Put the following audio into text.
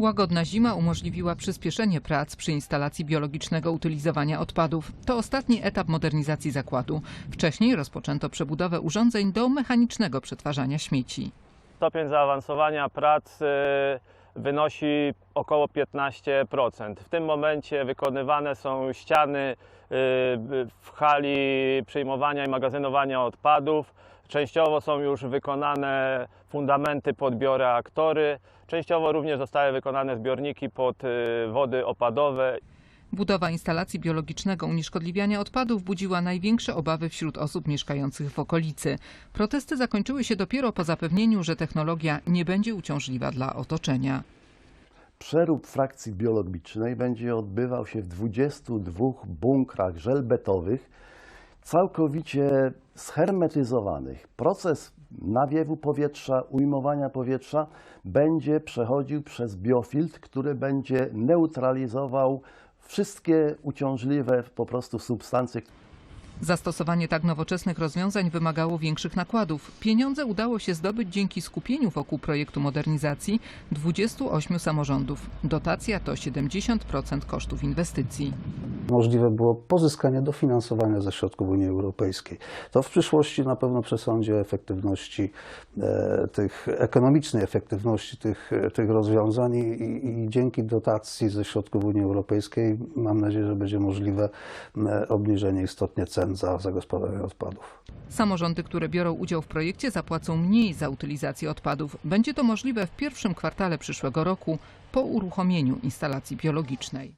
Łagodna zima umożliwiła przyspieszenie prac przy instalacji biologicznego utylizowania odpadów. To ostatni etap modernizacji zakładu. Wcześniej rozpoczęto przebudowę urządzeń do mechanicznego przetwarzania śmieci. Stopień zaawansowania prac wynosi około 15%. W tym momencie wykonywane są ściany y, w hali przyjmowania i magazynowania odpadów. Częściowo są już wykonane fundamenty pod bioreaktory. Częściowo również zostały wykonane zbiorniki pod y, wody opadowe Budowa instalacji biologicznego unieszkodliwiania odpadów budziła największe obawy wśród osób mieszkających w okolicy. Protesty zakończyły się dopiero po zapewnieniu, że technologia nie będzie uciążliwa dla otoczenia. Przerób frakcji biologicznej będzie odbywał się w 22 bunkrach żelbetowych, całkowicie shermetyzowanych. Proces nawiewu powietrza, ujmowania powietrza będzie przechodził przez biofiltr, który będzie neutralizował wszystkie uciążliwe po prostu substancje, Zastosowanie tak nowoczesnych rozwiązań wymagało większych nakładów. Pieniądze udało się zdobyć dzięki skupieniu wokół projektu modernizacji 28 samorządów. Dotacja to 70% kosztów inwestycji. Możliwe było pozyskanie dofinansowania ze środków Unii Europejskiej. To w przyszłości na pewno przesądzi o efektywności e, tych, ekonomicznej efektywności tych, tych rozwiązań i, i, dzięki dotacji ze środków Unii Europejskiej mam nadzieję, że będzie możliwe obniżenie istotnie cen za zagospodarowanie odpadów. Samorządy, które biorą udział w projekcie, zapłacą mniej za utylizację odpadów. Będzie to możliwe w pierwszym kwartale przyszłego roku po uruchomieniu instalacji biologicznej.